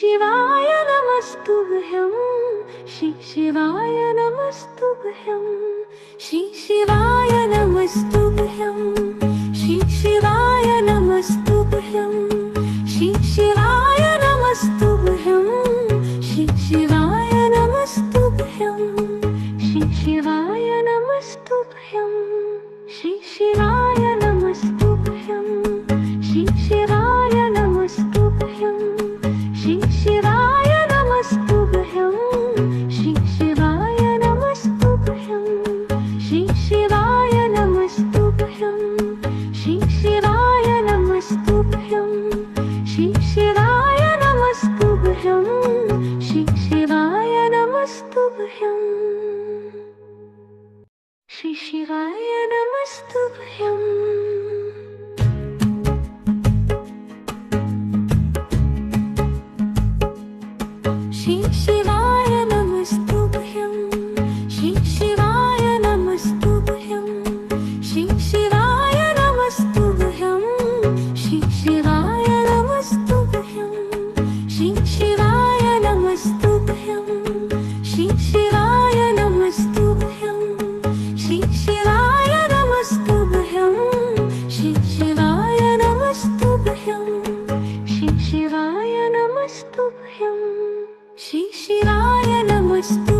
शिवाय नमस्तुभ्यं। गृहं शिक्षिरायन मस्तु गृहं शिशिरायन नमस्तुभ्यं। गृहम् शिशिरायन मस्तु गृहम् शिर्षिराय नस्तु श्रीशिवाय निराय निराय नह्यम् शिक्षिराय Deus,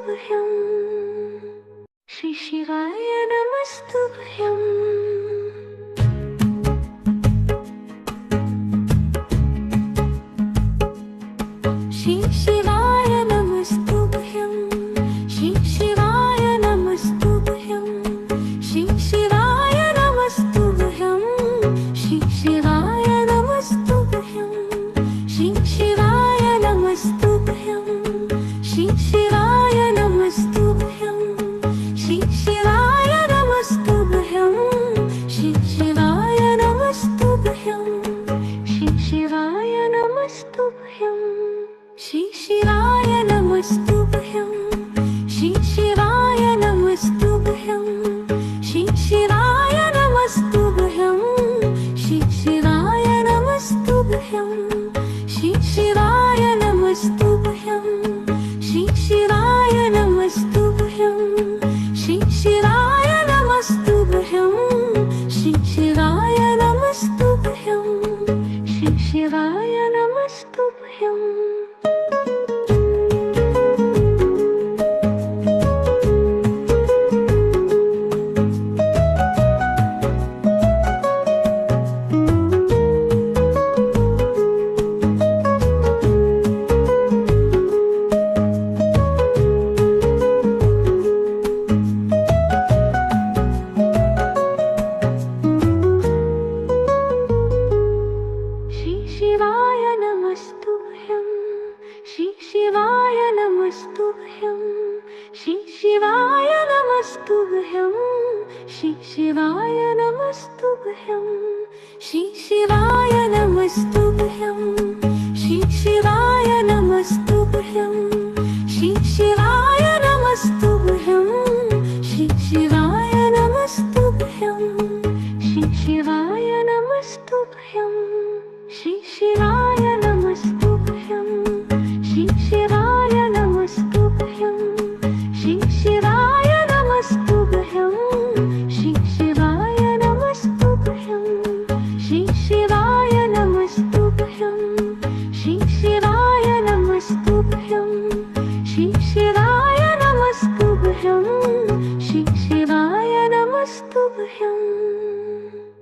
नमस्तुभ्यं श्रीशिवाय नमस्तुभ्यम् she she शिवाय नमस्तुभ्यं शिवाय नमस्तुभ्यं शिवाय नमस्तुभ्यं शिवाय नमस्तुभ्यं शिवाय नमस्तुभ्यं शिवाय नमस्तुभ्यं शिवाय नमस्तुभ्यं शिवाय नमस्तुभ्यं शिवाय नमस्तुभ्यम् श्रीशिवाय नमस्तुभ्यं श्रीशिवाय